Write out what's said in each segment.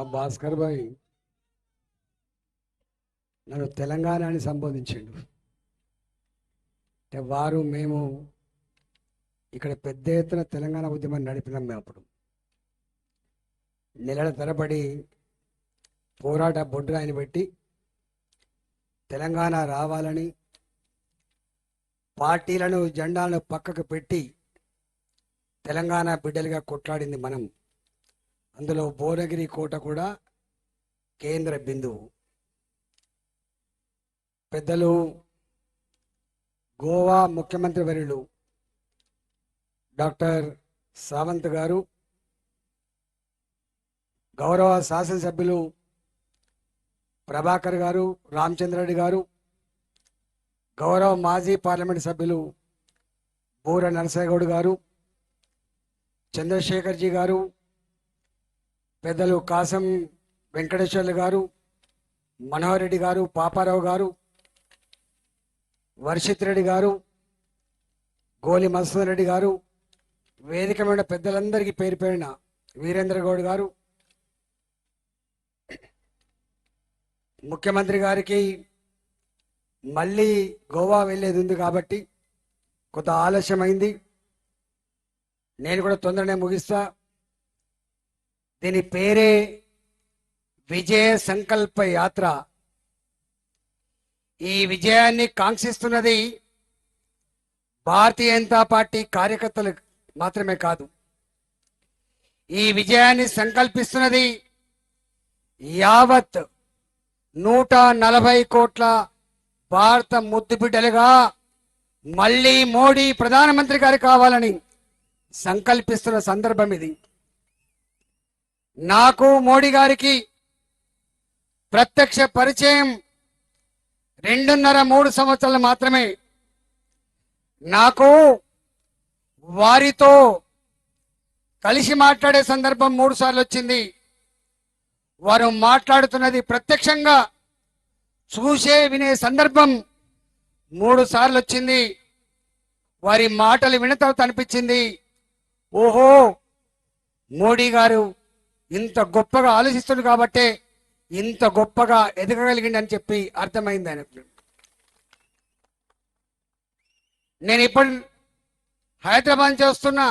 మా భాస్కర్ భాయ్ నన్ను తెలంగాణ అని సంబోధించిండు. అంటే వారు మేము ఇక్కడ పెద్ద ఎత్తున తెలంగాణ ఉద్యమాన్ని నడిపినాం మేము అప్పుడు. నెలల తరబడి పోరాట బొడ్రాయిని పెట్టి తెలంగాణ రావాలని పార్టీలను జెండాలను పక్కకు పెట్టి తెలంగాణ బిడ్డలుగా కొట్లాడింది మనం. అందులో భువనగిరి కోట కూడా కేంద్ర బిందువు. పెద్దలు గోవా ముఖ్యమంత్రి వర్యులు డాక్టర్ సావంత్ గారు గౌరవ శాసనసభ్యులు ప్రభాకర్ గారు రామచంద్రరెడ్డి గారు గౌరవ మాజీ పార్లమెంట్ సభ్యులు బూర నరసయ్యగౌడ్ గారు చంద్రశేఖర్జీ గారు పెద్దలు కాసం వెంకటేశ్వర్లు గారు మనోహర్ రెడ్డి గారు పాపారావు గారు వర్షిత్ రెడ్డి గారు గోలి మధుసూదన్ రెడ్డి గారు వేదిక మీద పెద్దలందరికీ పేరు పేరిన వీరేంద్ర గౌడ్ గారు ముఖ్యమంత్రి గారికి మళ్ళీ గోవా వెళ్ళేది ఉంది కాబట్టి కొంత ఆలస్యమైంది. నేను కూడా తొందరనే ముగిస్తా. దీని పేరే విజయ సంకల్ప యాత్ర. ఈ విజయాన్ని కాంక్షిస్తున్నది భారతీయ జనతా పార్టీ కార్యకర్తలు మాత్రమే కాదు. ఈ విజయాన్ని సంకల్పిస్తున్నది యావత్ నూట నలభై కోట్ల భారత ముద్దు బిడ్డలుగా మళ్ళీ మోడీ ప్రధానమంత్రి గారు కావాలని సంకల్పిస్తున్న సందర్భం ఇది. నాకు మోడీ గారికి ప్రత్యక్ష పరిచయం రెండున్నర మూడు సంవత్సరాలు మాత్రమే. నాకు వారితో కలిసి మాట్లాడే సందర్భం మూడు సార్లు వచ్చింది. వారు మాట్లాడుతున్నది ప్రత్యక్షంగా చూసే వినే సందర్భం మూడు సార్లు వచ్చింది. వారి మాటలు వినత అనిపించింది ఓహో మోడీ గారు ఇంత గొప్పగా ఆలోచిస్తుంది కాబట్టే ఇంత గొప్పగా ఎదగగలిగిండి అని చెప్పి అర్థమైంది ఆయనకు. నేను ఇప్పుడు హైదరాబాద్ చేస్తున్నా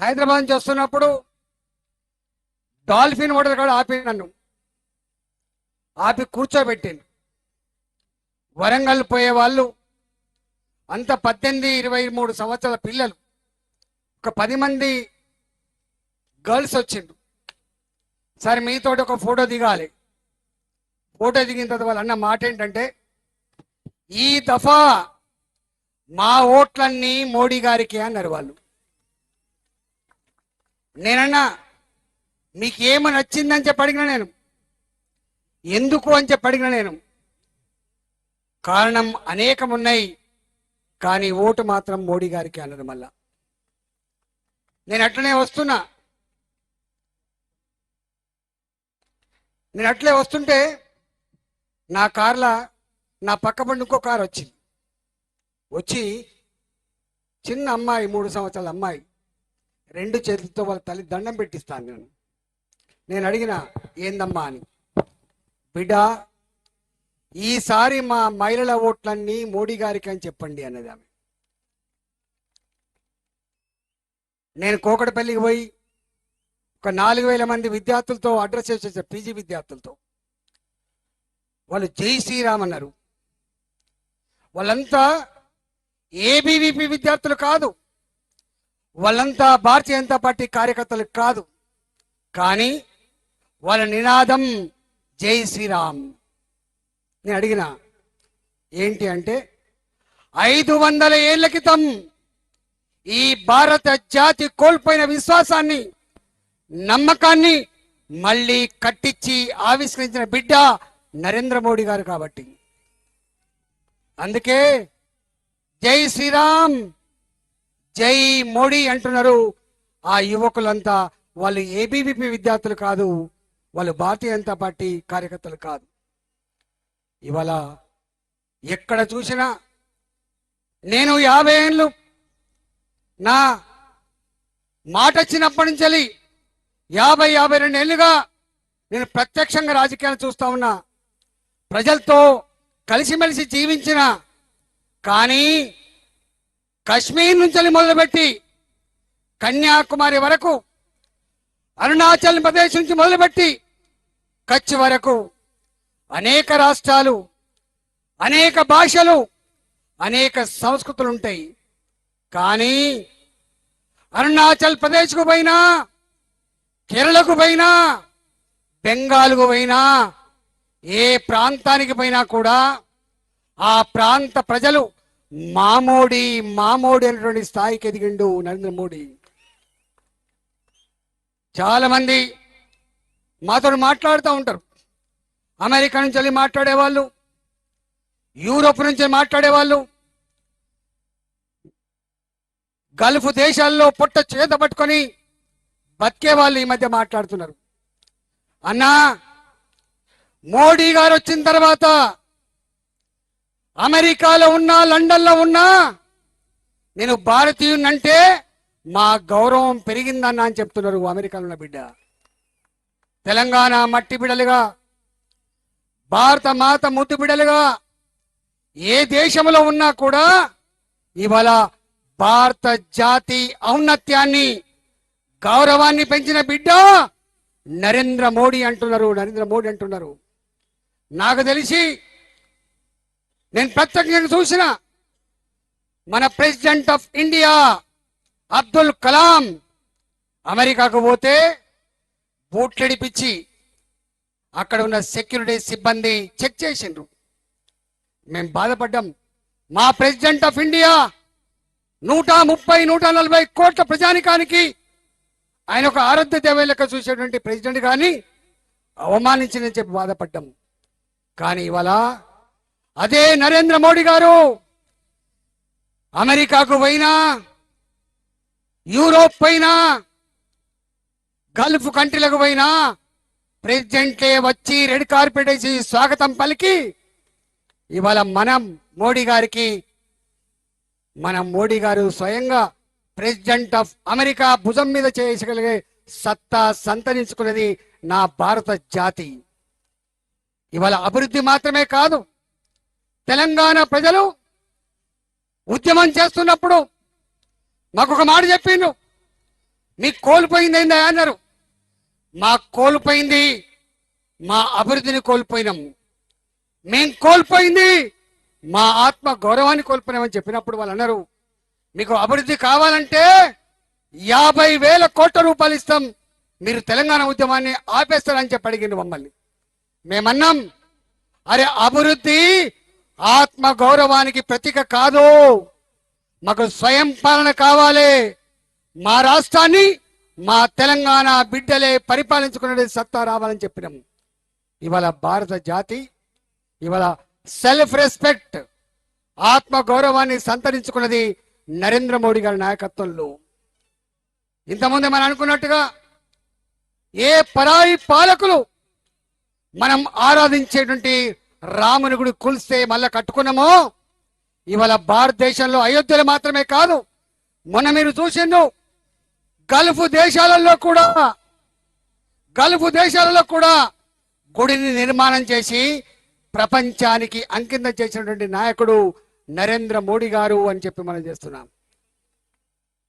హైదరాబాద్ నుంచి వస్తున్నప్పుడు డాల్ఫిన్ హోటల్ కూడా ఆపి నన్ను. ఆపి కూర్చోబెట్టింది వరంగల్ పోయే వాళ్ళు అంత పద్దెనిమిది ఇరవై మూడు సంవత్సరాల పిల్లలు. ఒక పది మంది గర్ల్స్ వచ్చిండ్రు. సరే మీతో ఒక ఫోటో దిగాలి. ఫోటో దిగిన తర్వాత వాళ్ళు అన్న మాట ఏంటంటే ఈ దఫా మా ఓట్లన్నీ మోడీ గారికి అన్నారు వాళ్ళు. నేనన్నా మీకు ఏమి నచ్చిందని చెప్పి అడిగిన నేను. ఎందుకు అని చెప్పి అడిగిన నేను. కారణం అనేకం ఉన్నాయి కానీ ఓటు మాత్రం మోడీ గారికి అన్నారు మళ్ళా. నేను అట్లనే వస్తున్నా. నేను అట్లే వస్తుంటే నా కార్లా నా పక్క బండి ఇంకో కారు వచ్చింది. వచ్చి చిన్న అమ్మాయి మూడు సంవత్సరాల అమ్మాయి రెండు చేతులతో వాళ్ళ తల్లి దండం పెట్టిస్తాను నేను. నేను అడిగిన ఏందమ్మా అని? బిడ్డ ఈసారి మా మహిళల ఓట్లన్నీ మోడీ గారికి అని చెప్పండి అన్నది ఆమె. నేను కోకటపల్లికి పోయి ఒక నాలుగు వేల మంది విద్యార్థులతో అడ్రస్ చేసేసారు పీజీ విద్యార్థులతో. వాళ్ళు జై శ్రీరామ్ అన్నారు. వాళ్ళంతా ఏబీవీపీ విద్యార్థులు కాదు. వాళ్ళంతా భారతీయ జనతా పార్టీ కార్యకర్తలు కాదు. కానీ వాళ్ళ నినాదం జై శ్రీరామ్. నేను అడిగిన ఏంటి అంటే ఐదు వందల ఏళ్ళ క్రితం ఈ భారత జాతి కోల్పోయిన విశ్వాసాన్ని నమ్మకాన్ని మళ్ళీ కట్టించి ఆవిష్కరించిన బిడ్డ నరేంద్ర మోడీ గారు కాబట్టి. అందుకే జై శ్రీరామ్ జై మోడీ అంటున్నారు. ఆ యువకులంతా వాళ్ళు ఏబీవీపీ విద్యార్థులు కాదు వాళ్ళు భారతీయ జనతా పార్టీ కార్యకర్తలు కాదు. ఇవాళ ఎక్కడ చూసినా నేను యాభై ఏళ్ళు నా మాట వచ్చినప్పటి నుంచి యాభై యాభై రెండు ఏళ్ళుగా నేను ప్రత్యక్షంగా రాజకీయాలు చూస్తా ఉన్నా. ప్రజలతో కలిసిమెలిసి జీవించిన కానీ కశ్మీర్ నుంచి మొదలుపెట్టి కన్యాకుమారి వరకు అరుణాచల్ ప్రదేశ్ నుంచి మొదలుపెట్టి కచ్ వరకు అనేక రాష్ట్రాలు అనేక భాషలు అనేక సంస్కృతులు ఉంటాయి. కానీ అరుణాచల్ ప్రదేశ్కు పోయినా కేరళకు పోయినా బెంగాల్కు పోయినా ఏ ప్రాంతానికి పోయినా కూడా ఆ ప్రాంత ప్రజలు మామోడి మామోడి అనేటువంటి స్థాయికి ఎదిగిండు నరేంద్ర మోడీ. చాలా మంది మాతో మాట్లాడుతూ ఉంటారు. అమెరికా నుంచి వెళ్ళి మాట్లాడేవాళ్ళు యూరోప్ నుంచి మాట్లాడేవాళ్ళు గల్ఫ్ దేశాల్లో పుట్ట చేత పట్టుకొని బతికే వాళ్ళు ఈ మధ్య మాట్లాడుతున్నారు. అన్నా మోడీ గారు వచ్చిన తర్వాత అమెరికాలో ఉన్నా లండన్లో ఉన్నా నేను భారతీయునంటే మా గౌరవం పెరిగిందన్న అని చెప్తున్నారు అమెరికాలో ఉన్న బిడ్డ. తెలంగాణ మట్టి బిడలుగా భారత మాత ముద్దు బిడలుగా ఏ దేశంలో ఉన్నా కూడా ఇవాళ భారత జాతి ఔన్నత్యాన్ని గౌరవాన్ని పెంచిన బిడ్డ నరేంద్ర మోడీ అంటున్నారు నరేంద్ర మోడీ అంటున్నారు. నాకు తెలిసి నేను ప్రత్యక్షంగా చూసిన మన president of India Abdul Kalam అమెరికాకు పోతే బూట్లడిపించి అక్కడ ఉన్న సెక్యూరిటీ సిబ్బంది చెక్ చేసిండ్రు. మేము బాధపడ్డాం. మా ప్రెసిడెంట్ ఆఫ్ ఇండియా నూట ముప్పై నూట నలభై కోట్ల ప్రజానికానికి ఆయన ఒక ఆరాధ్య దేవ లెక్క చూసేటువంటి ప్రెసిడెంట్ కానీ అవమానించిందని చెప్పి బాధపడ్డాం. కానీ ఇవాళ అదే నరేంద్ర మోడీ గారు అమెరికాకు పోయినా యూరోప్ పోయినా గల్ఫ్ కంట్రీలకు పోయినా ప్రెసిడెంట్లే వచ్చి రెడ్ కార్పెట్ వేసి స్వాగతం పలికి ఇవాళ మనం మోడీ గారికి మన మోడీ గారు స్వయంగా ప్రెసిడెంట్ ఆఫ్ అమెరికా భుజం మీద చేయగలిగే సత్తా సంతరించుకున్నది నా భారత జాతి. ఇవాళ అభివృద్ధి మాత్రమే కాదు తెలంగాణ ప్రజలు ఉద్యమం చేస్తున్నప్పుడు మాకు ఒక మాట చెప్పిండు మీకు కోల్పోయింది ఏందా అన్నారు. మా కోల్పోయింది మా అభివృద్ధిని కోల్పోయినాం. మేం కోల్పోయింది మా ఆత్మ గౌరవాన్ని కోల్పోయినామని చెప్పినప్పుడు వాళ్ళు అన్నారు. మీకు అభివృద్ధి కావాలంటే యాభై వేల కోట్ల రూపాయలు ఇస్తాం. మీరు తెలంగాణ ఉద్యమాన్ని ఆపేస్తారని చెప్పి అడిగింది మమ్మల్ని. మేమన్నాం అరే అభివృద్ధి ఆత్మ గౌరవానికి ప్రతీక కాదు. మాకు స్వయం పాలన కావాలి. మా రాష్ట్రాన్ని మా తెలంగాణ బిడ్డలే పరిపాలించుకునే సత్తా రావాలని చెప్పినాం. ఇవాళ భారత జాతి ఇవాళ సెల్ఫ్ రెస్పెక్ట్ ఆత్మ గౌరవాన్ని సంతరించుకున్నది నరేంద్ర మోడీ గారి నాయకత్వంలో. ఇంతకుముందు మనం అనుకున్నట్టుగా ఏ పరాయి పాలకులు మనం ఆరాధించేటువంటి రాముని గుడి కులిస్తే మళ్ళా కట్టుకున్నామో? ఇవాళ భారతదేశంలో అయోధ్యలు మాత్రమే కాదు మొన్న మీరు చూసిండు గల్ఫ్ దేశాలలో కూడా గల్ఫ్ దేశాలలో కూడా గుడిని నిర్మాణం చేసి ప్రపంచానికి అంకితం చేసినటువంటి నాయకుడు నరేంద్ర మోడీ గారు అని చెప్పి మనం చేస్తున్నాం.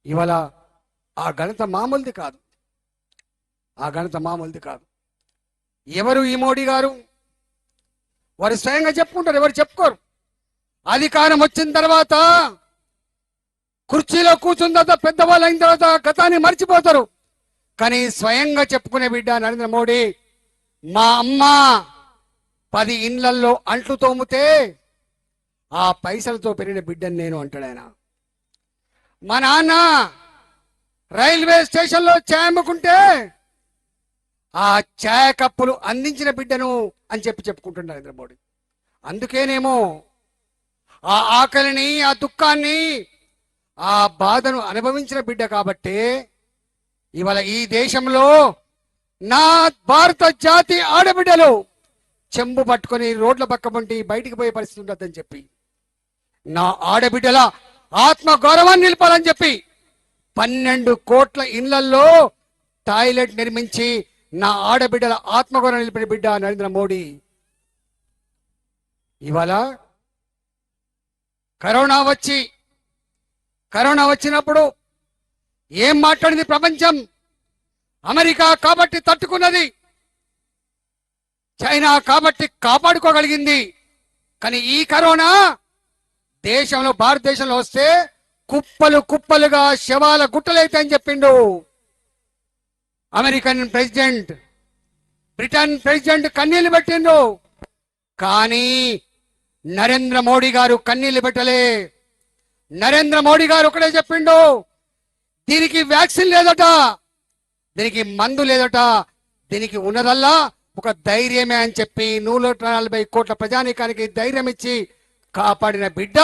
ఇవాళ ఆ ఘనత మామూలుది కాదు. ఆ ఘనత మామూలుది కాదు. ఎవరు ఈ మోడీ గారు? వారు స్వయంగా చెప్పుకుంటారు ఎవరు చెప్పుకోరు. అధికారం వచ్చిన తర్వాత కుర్చీలో కూర్చున్న తర్వాత పెద్దవాళ్ళు అయిన తర్వాత గతాన్ని మర్చిపోతారు. కానీ స్వయంగా చెప్పుకునే బిడ్డ నరేంద్ర మోడీ మా అమ్మ పది ఇండ్లల్లో అంట్లు తోమితే ఆ పైసలతో పెరిగిన బిడ్డని నేను అంటాడు ఆయన. మా నాన్న రైల్వే స్టేషన్లో ఛాయ్ అమ్ముకుంటే ఆ ఛాయ్ కప్పులు అందించిన బిడ్డను అని చెప్పి చెప్పుకుంటున్నారు నరేంద్ర మోడీ అందుకేనేమో ఆ ఆకలిని ఆ దుఃఖాన్ని ఆ బాధను అనుభవించిన బిడ్డ కాబట్టి ఇవాళ ఈ దేశంలో నా భారత జాతి ఆడబిడ్డలు చెంబు పట్టుకొని రోడ్ల పక్క బయటికి పోయే పరిస్థితి ఉండద్దని చెప్పి నా ఆడబిడ్డల ఆత్మ గౌరవాన్ని నిలపాలని చెప్పి పన్నెండు కోట్ల ఇళ్ళలో టాయిలెట్ నిర్మించి నా ఆడబిడ్డల ఆత్మగౌరవం నిలిపిన బిడ్డ నరేంద్ర మోడీ. ఇవాళ కరోనా వచ్చి కరోనా వచ్చినప్పుడు ఏం మాట్లాడింది ప్రపంచం? అమెరికా కాబట్టి తట్టుకున్నది. చైనా కాబట్టి కాపాడుకోగలిగింది. కానీ ఈ కరోనా దేశంలో భారతదేశంలో వస్తే కుప్పలు కుప్పలుగా శవాల గుట్టలైతే అని చెప్పిండు. అమెరికన్ ప్రెసిడెంట్ బ్రిటన్ ప్రెసిడెంట్ కన్నీళ్ళు పెట్టిండు. కానీ నరేంద్ర మోడీ గారు కన్నీళ్ళు పెట్టలే. నరేంద్ర మోడీ గారు ఒకటే చెప్పిండు దీనికి వ్యాక్సిన్ లేదట. దీనికి మందు లేదట. దీనికి ఉన్నదల్లా ఒక ధైర్యమే అని చెప్పి నూట నలభై కోట్ల ప్రజానీకానికి ధైర్యం ఇచ్చి కాపాడిన బిడ్డ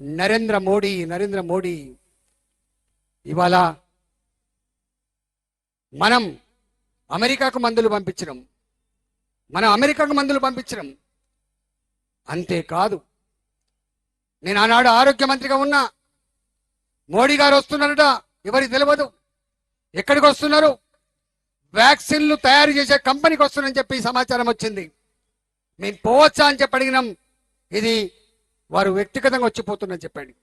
నరేంద్ర మోడీ నరేంద్ర మోడీ. ఇవాళ మనం అమెరికాకు మందులు పంపించడం మనం అమెరికాకు మందులు పంపించడం అంతేకాదు. నేను ఆనాడు ఆరోగ్య మంత్రిగా ఉన్నా మోడీ గారు వస్తున్నారట ఎవరికి తెలియదు ఎక్కడికి వస్తున్నారు? వ్యాక్సిన్లు తయారు చేసే కంపెనీకి వస్తున్నారని చెప్పి సమాచారం వచ్చింది. మేము పోవచ్చా అని చెప్పి అడిగినాం. ఇది వారు వ్యక్తిగతంగా వచ్చిపోతుందని చెప్పండి.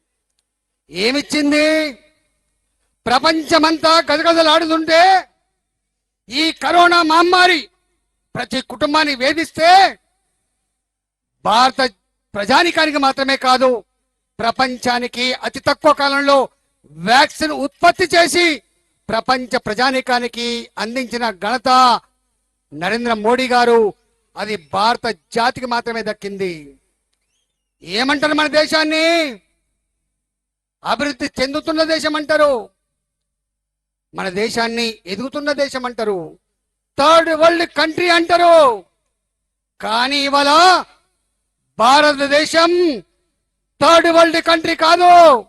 ఏమిచ్చింది? ప్రపంచమంతా గజగజలాడుతుంటే ఈ కరోనా మహమ్మారి ప్రతి కుటుంబాన్ని వేధిస్తే భారత ప్రజానికానికి మాత్రమే కాదు ప్రపంచానికి అతి తక్కువ కాలంలో వ్యాక్సిన్ ఉత్పత్తి చేసి ప్రపంచ ప్రజానికానికి అందించిన ఘనత నరేంద్ర మోడీ గారు అది భారత జాతికి మాత్రమే దక్కింది. ఏమంటారు మన దేశాన్ని? అభివృద్ధి చెందుతున్న దేశం అంటారు. మన దేశాన్ని ఎదుగుతున్న దేశం అంటారు. థర్డ్ వరల్డ్ కంట్రీ అంటారు. కానీ ఇవాళ భారతదేశం థర్డ్ వరల్డ్ కంట్రీ కాదు.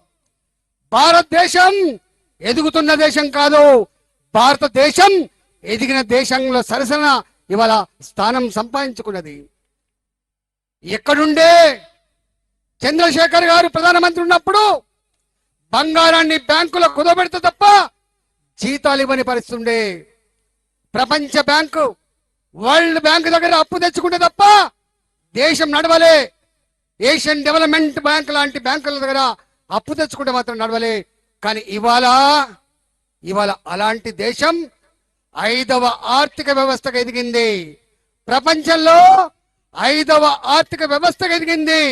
భారతదేశం ఎదుగుతున్న దేశం కాదు. భారతదేశం ఎదిగిన దేశంలో సరసన ఇవాళ స్థానం సంపాదించుకున్నది. ఎక్కడుండే చంద్రశేఖర్ గారు ప్రధానమంత్రి ఉన్నప్పుడు బంగారాన్ని బ్యాంకులో కుదబెడితే తప్ప జీతాలు ఇవ్వని పరిస్థితి ఉండే. ప్రపంచ బ్యాంకు వరల్డ్ బ్యాంక్ దగ్గర అప్పు తెచ్చుకుంటే తప్ప దేశం నడవలే. ఏషియన్ డెవలప్మెంట్ బ్యాంక్ లాంటి బ్యాంకుల దగ్గర అప్పు తెచ్చుకుంటే మాత్రం నడవలే. కానీ ఇవాళ ఇవాళ అలాంటి దేశం ఐదవ ఆర్థిక వ్యవస్థగా ఎదిగింది. ప్రపంచంలో ఐదవ ఆర్థిక వ్యవస్థగా ఎదిగింది.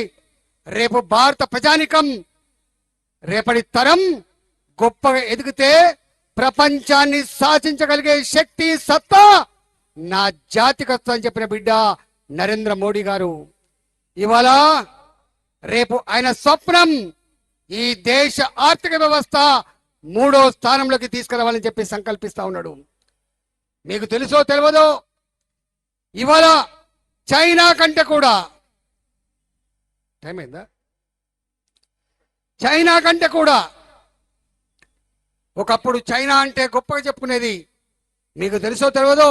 రేపు భారత ప్రజానికం. రేపటి తరం గొప్పగా ఎదిగితే ప్రపంచాన్ని శాసించగలిగే శక్తి సత్తా నా జాతికి వస్తుందని చెప్పిన బిడ్డ నరేంద్ర మోడీ గారు. ఇవాళ రేపు ఆయన స్వప్నం ఈ దేశ ఆర్థిక వ్యవస్థ మూడో స్థానంలోకి తీసుకురావాలని చెప్పి సంకల్పిస్తా ఉన్నాడు. మీకు తెలుసో తెలియదో ఇవాళ చైనా కంటే కూడా టైం అయిందా చైనా కంటే కూడా ఒకప్పుడు చైనా అంటే గొప్పగా చెప్పుకునేది మీకు తెలుసో తెలియదో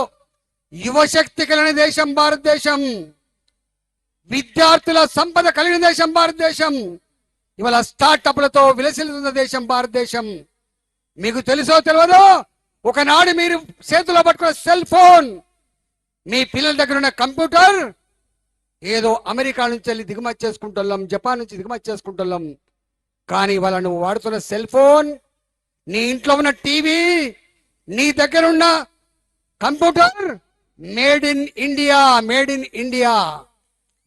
యువశక్తి కలిగిన దేశం భారతదేశం. విద్యార్థుల సంపద కలిగిన దేశం భారతదేశం. ఇవాళ స్టార్టప్లతో విలసిల్లుతున్న దేశం భారతదేశం. మీకు తెలుసో తెలియదో ఒకనాడు మీరు చేతిలో పట్టుకున్న సెల్ ఫోన్ మీ పిల్లల దగ్గర ఉన్న కంప్యూటర్ ఏదో అమెరికా నుంచి వెళ్ళి దిగుమతి చేసుకుంటున్నాం జపాన్ నుంచి దిగుమతి చేసుకుంటున్నాం. కానీ ఇవాళ నువ్వు వాడుతున్న సెల్ ఫోన్ నీ ఇంట్లో ఉన్న టీవీ నీ దగ్గర ఉన్న computer made in India made in India.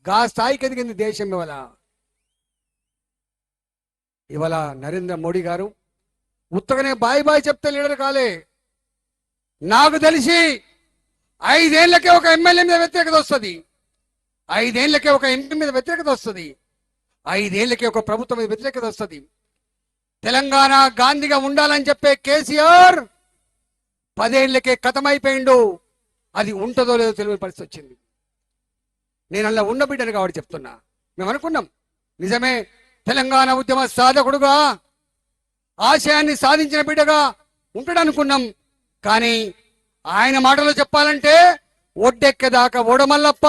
గా స్థాయికి ఎదిగింది దేశం ఇవాళ. ఇవాళ నరేంద్ర మోడీ గారు ఉత్తగానే బాయ్ బాయ్ చెప్తే లీడర్ కాలే. నాకు తెలిసి ఐదేళ్ళకే ఒక ఎమ్మెల్యే మీద వ్యతిరేకత వస్తుంది. ఐదేళ్ళకే ఒక ఇంటి మీద వ్యతిరేకత వస్తుంది. ఐదేళ్ళకే ఒక ప్రభుత్వం మీద వ్యతిరేకత వస్తుంది. తెలంగాణ గాంధీగా ఉండాలని చెప్పే కేసీఆర్ పదేళ్ళకే కథమైపోయిండు. అది ఉంటుందో లేదో తెలియని పరిస్థితి వచ్చింది. నేను అలా ఉన్న బిడ్డను కాబట్టి చెప్తున్నా. మేము అనుకున్నాం. నిజమే తెలంగాణ ఉద్యమ సాధకుడుగా ఆశయాన్ని సాధించిన బిడ్డగా ఉంటాడు అనుకున్నాం కానీ ఆయన మాటలో చెప్పాలంటే ఒడ్డెక్కేదాకా ఓడమల్లప్ప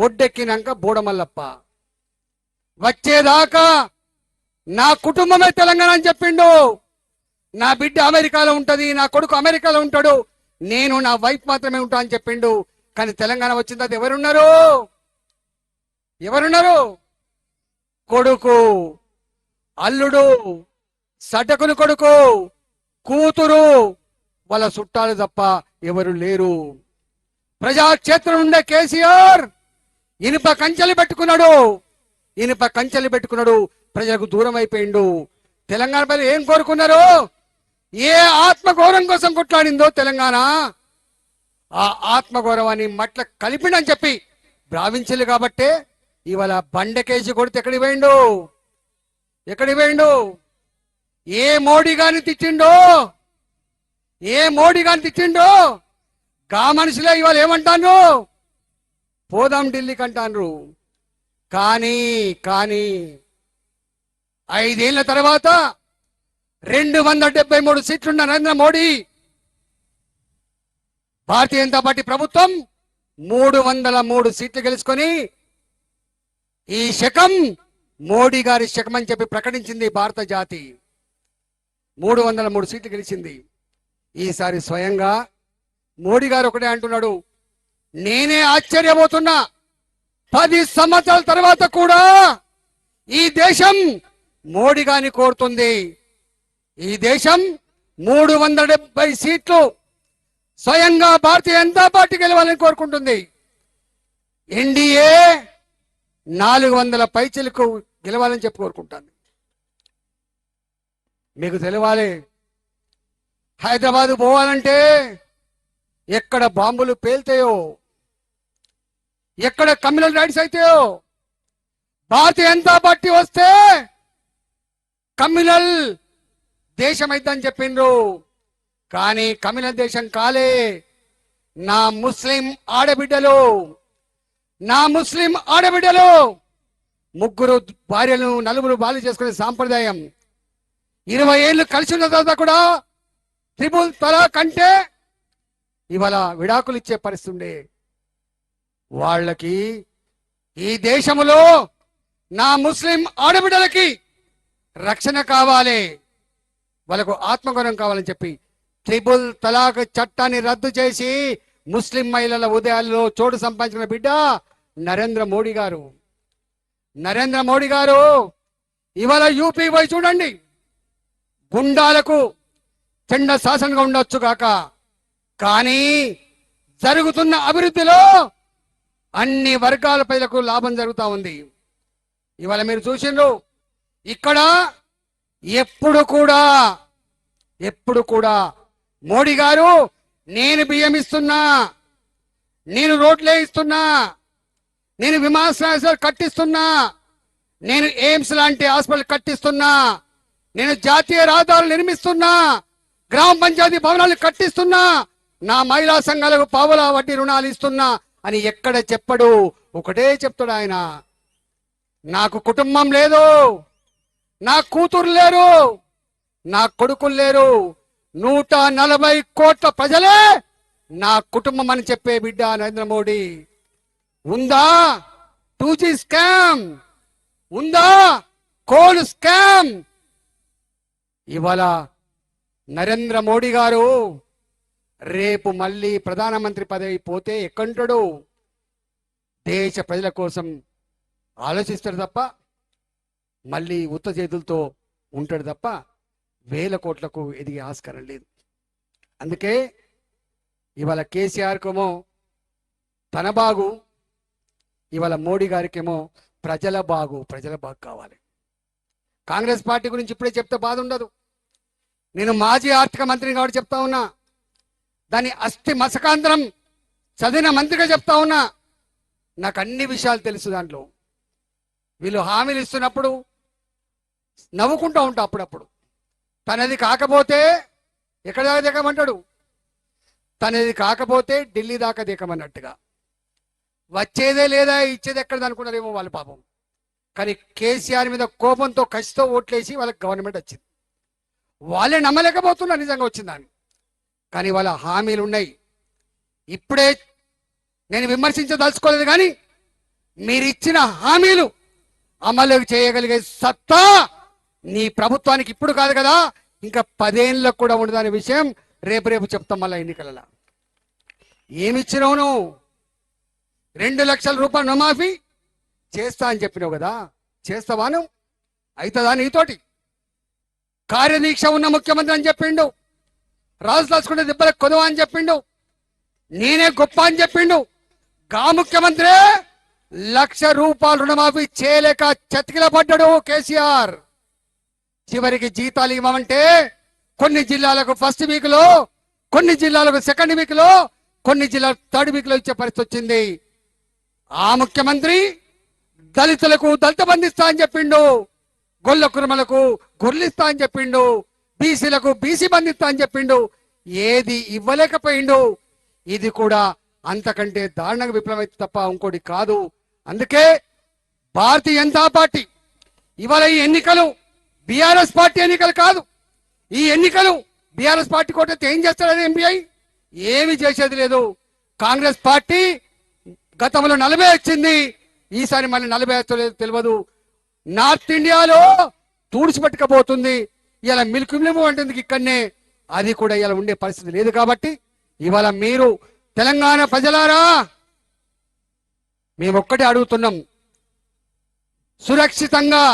ఒడ్డెక్కినాక బూడమల్లప్ప. వచ్చేదాకా నా కుటుంబమే తెలంగాణ అని చెప్పిండు. నా బిడ్డ అమెరికాలో ఉంటది నా కొడుకు అమెరికాలో ఉంటాడు. నేను నా వైఫ్ మాత్రమే ఉంటా అని చెప్పిండు. కానీ తెలంగాణ వచ్చిన తర్వాత ఎవరున్నారు? ఎవరున్నారు? కొడుకు అల్లుడు సటకుని కొడుకు కూతురు వాళ్ళ చుట్టాలు తప్ప ఎవరు లేరు. ప్రజాక్షేత్రం ఉండే కేసీఆర్! ఇనుప కంచెలు పెట్టుకున్నాడు. ఇనుప కంచెలు పెట్టుకున్నాడు. ప్రజలకు దూరం అయిపోయిండు. తెలంగాణ ప్రజలు ఏం కోరుకున్నారు? ఏ ఆత్మగౌరవం కోసం కొట్లాడిందో తెలంగాణ? ఆ ఆత్మగౌరవాన్ని మట్ల కలిపిండని చెప్పి భావించలు కాబట్టే ఇవాళ బండకేసి కొడితే ఎక్కడికి పోయిండు? ఎక్కడికి పోయిండు? ఏ మోడీ గాని తెచ్చిండో ఏ మోడీ గాని తెచ్చిండో గా మనుషులే ఇవాళ ఏమంటాను పోదాం ఢిల్లీకి అంటాను కానీ కానీ ఐదేళ్ళ తర్వాత రెండు వందల డెబ్బై మూడు సీట్లున్న నరేంద్ర మోడీ భారతీయ జనతా పార్టీ ప్రభుత్వం మూడు వందల మూడు సీట్లు గెలుచుకొని ఈ శకం మోడీ గారి శకం అని చెప్పి ప్రకటించింది భారత జాతి. మూడు వందల మూడు సీట్లు గెలిచింది. ఈసారి స్వయంగా మోడీ గారు ఒకటే అంటున్నాడు నేనే ఆశ్చర్యపోతున్నా. పది సంవత్సరాల తర్వాత కూడా ఈ దేశం మోడీ గాని కోరుతుంది. ఈ దేశం మూడు వందల డెబ్బై సీట్లు స్వయంగా భారతీయ జనతా పార్టీ గెలవాలని కోరుకుంటుంది. ఎన్డీఏ నాలుగు వందల పైచలకు గెలవాలని చెప్పి కోరుకుంటాను. మీకు తెలవాలి హైదరాబాద్ పోవాలంటే ఎక్కడ బాంబులు పేల్తాయో ఎక్కడ కమ్యూనల్ రైట్స్ అయితాయో భారతీయ జనతా పార్టీ వస్తే కమ్యూనల్ దేశం అయిద్దని చెప్పిండ్రు. కానీ కమ్యూనల్ దేశం కాలే. నా ముస్లిం ఆడబిడ్డలు నా ముస్లిం ఆడబిడ్డలు ముగ్గురు భార్యలను నలుగురు బాలు చేసుకునే సాంప్రదాయం. ఇరవై ఏళ్ళు కలిసి ఉన్న తర్వాత కూడా త్రిపుల్ తలా కంటే ఇవాళ విడాకులు ఇచ్చే పరిస్థితి ఉండే. వాళ్ళకి ఈ దేశములో నా ముస్లిం ఆడబిడ్డలకి రక్షణ కావాలి. వాళ్ళకు ఆత్మగౌరవం కావాలని చెప్పి త్రిబుల్ తలాక్ చట్టాన్ని రద్దు చేసి ముస్లిం మహిళల ఉదయాల్లో చోటు సంపాదించిన బిడ్డ నరేంద్ర మోడీ గారు. నరేంద్ర మోడీ గారు ఇవాళ యూపీ పోయి చూడండి. గుండాలకు చెండ శాసనంగా ఉండొచ్చు కాక. కానీ జరుగుతున్న అభివృద్ధిలో అన్ని వర్గాల ప్రజలకు లాభం జరుగుతా ఉంది. ఇవాళ మీరు చూసిండ్రు ఇక్కడ ఎప్పుడు కూడా ఎప్పుడు కూడా మోడీ గారు నేను బియ్యం ఇస్తున్నా నేను రోడ్లే ఇస్తున్నా నేను విమానాశ్రయాలు కట్టిస్తున్నా నేను ఎయిమ్స్ లాంటి హాస్పిటల్ కట్టిస్తున్నా నేను జాతీయ రహదారులు నిర్మిస్తున్నా గ్రామ పంచాయతీ భవనాలు కట్టిస్తున్నా నా మహిళా సంఘాలకు పావుల వడ్డీ రుణాలు ఇస్తున్నా అని ఎక్కడ చెప్పడు? ఒకటే చెప్తాడు ఆయన. నాకు కుటుంబం లేదు. నా కూతురు లేరు. నా కొడుకులు లేరు. నూట నలభై కోట్ల ప్రజలే నా కుటుంబం అని చెప్పే బిడ్డ నరేంద్ర మోడీ. ఉందా? Two G scam. ఉందా? Coal scam. ఇవాళ నరేంద్ర మోడీ గారు రేపు మళ్ళీ ప్రధానమంత్రి పదవి పోతే ఎక్కంటాడు దేశ ప్రజల కోసం ఆలోచిస్తాడు తప్ప మళ్ళీ ఉత్త చేతులతో ఉంటాడు తప్ప వేల కోట్లకు ఎదిగే ఆస్కారం లేదు. అందుకే ఇవాళ కేసీఆర్కేమో తన బాగు ఇవాళ మోడీ గారికేమో ప్రజల బాగు ప్రజల బాగు కావాలి. కాంగ్రెస్ పార్టీ గురించి ఇప్పుడే చెప్తే బాధ ఉండదు నేను మాజీ ఆర్థిక మంత్రిని కాబట్టి చెప్తా ఉన్నా. దాని అస్థి మసకాంధ్రం చదివిన మంత్రిగా చెప్తా ఉన్నా నాకు అన్ని విషయాలు తెలుసు దాంట్లో. వీళ్ళు హామీలు ఇస్తున్నప్పుడు నవ్వుకుంటూ ఉంటా అప్పుడప్పుడు. తనది కాకపోతే ఎక్కడ దాకా దిగమంటాడు తనది కాకపోతే ఢిల్లీ దాకా దిగమన్నట్టుగా వచ్చేదే లేదా ఇచ్చేది ఎక్కడ అనుకున్నారేమో వాళ్ళ పాపం. కానీ కేసీఆర్ మీద కోపంతో కసితో ఓట్లేసి వాళ్ళకి గవర్నమెంట్ వచ్చింది. వాళ్ళే నమ్మలేకపోతున్నారు నిజంగా వచ్చిందాన్ని కానీ వాళ్ళ హామీలు ఉన్నాయి. ఇప్పుడే నేను విమర్శించదలుచుకోలేదు కానీ మీరు ఇచ్చిన హామీలు అమలు చేయగలిగే సత్తా నీ ప్రభుత్వానికి ఇప్పుడు కాదు కదా. ఇంకా పదేళ్ళకు కూడా ఉండదనే విషయం రేపు రేపు చెప్తాం మళ్ళీ ఎన్నికలలో. ఏమిచ్చినావు నువ్వు? రెండు లక్షల రూపాయలు రుణమాఫీ చేస్తా అని చెప్పినావు కదా. చేస్తావా నువ్వు? అవుతుందా నీతోటి? కార్యదీక్ష ఉన్న ముఖ్యమంత్రి అని చెప్పిండు. రాజు దాచుకుంటే దెబ్బలకు కొనువా అని చెప్పిండు. నేనే గొప్ప అని చెప్పిండు. గా ముఖ్యమంత్రి లక్ష రూపాయలు రుణమాఫీ చేయలేక చతికిల పడ్డాడు కేసీఆర్. చివరికి జీతాలు ఇవ్వమంటే కొన్ని జిల్లాలకు ఫస్ట్ వీక్లో కొన్ని జిల్లాలకు సెకండ్ వీక్లో కొన్ని జిల్లాలకు థర్డ్ వీక్లో ఇచ్చే పరిస్థితి వచ్చింది. ఆ ముఖ్యమంత్రి దళితులకు దళిత బంధిస్తా అని చెప్పిండు. గొల్ల కురుమలకు గొర్లిస్తా అని చెప్పిండు. బీసీలకు బీసీ బంధిస్తా అని చెప్పిండు. ఏది ఇవ్వలేకపోయిండు. ఇది కూడా అంతకంటే దారుణంగా విఫలమైతే తప్ప ఇంకోటి కాదు. అందుకే భారతీయ జనతా పార్టీ ఇవాళ ఈ ఎన్నికలు బీఆర్ఎస్ పార్టీ ఎన్నికలు కాదు. ఈ ఎన్నికలు బీఆర్ఎస్ పార్టీ కొట్టితే ఏం చేస్తారని ఎంపీఐ ఏమి చేసేది లేదు. కాంగ్రెస్ పార్టీ గతంలో నలభై వచ్చింది. ఈసారి మళ్ళీ నలభై వచ్చలేదు తెలియదు. నార్త్ ఇండియాలో తుడిచిపెట్టుకపోతుంది ఇలా మిల్క్ మిల్ము అంటుంది ఇక్కడనే? అది కూడా ఇలా ఉండే పరిస్థితి లేదు కాబట్టి ఇవాళ మీరు తెలంగాణ ప్రజలారా మేము ఒక్కటే అడుగుతున్నాం. సురక్షితంగా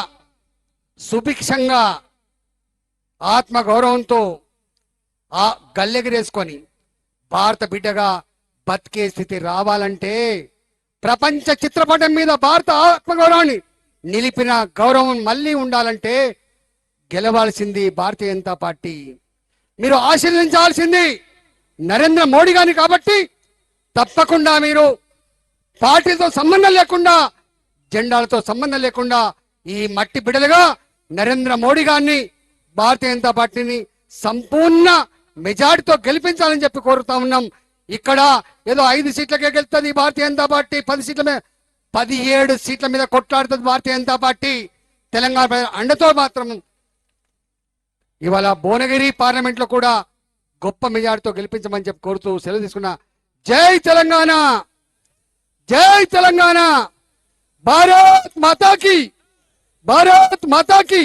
సుభిక్షంగా ఆత్మ గౌరవంతో ఆ గల్లెగిరేసుకొని భారత బిడ్డగా బతికే స్థితి రావాలంటే ప్రపంచ చిత్రపటం మీద భారత ఆత్మగౌరవాన్ని నిలిపిన గౌరవం మళ్ళీ ఉండాలంటే గెలవాల్సింది భారతీయ జనతా పార్టీ. మీరు ఆశీర్వదించాల్సింది నరేంద్ర మోడీ గారిని కాబట్టి తప్పకుండా మీరు పార్టీతో సంబంధం లేకుండా జెండాలతో సంబంధం లేకుండా ఈ మట్టి బిడలుగా నరేంద్ర మోడీ గారిని భారతీయ జనతా పార్టీని సంపూర్ణ మెజార్టీతో గెలిపించాలని చెప్పి కోరుతా ఉన్నాం. ఇక్కడ ఏదో ఐదు సీట్లకే గెలుస్తుంది భారతీయ జనతా పార్టీ పది సీట్ల మీద పదిహేడు సీట్ల మీద కొట్లాడుతుంది భారతీయ జనతా పార్టీ. తెలంగాణ అండతో మాత్రం ఇవాళ భువనగిరి పార్లమెంట్లో కూడా గొప్ప మెజార్టీతో గెలిపించమని చెప్పి కోరుతూ సెలవు తీసుకున్నా జై తెలంగాణ! జై తెలంగాణ! భారత్ మాతాకి! భారత్ మాతాకి!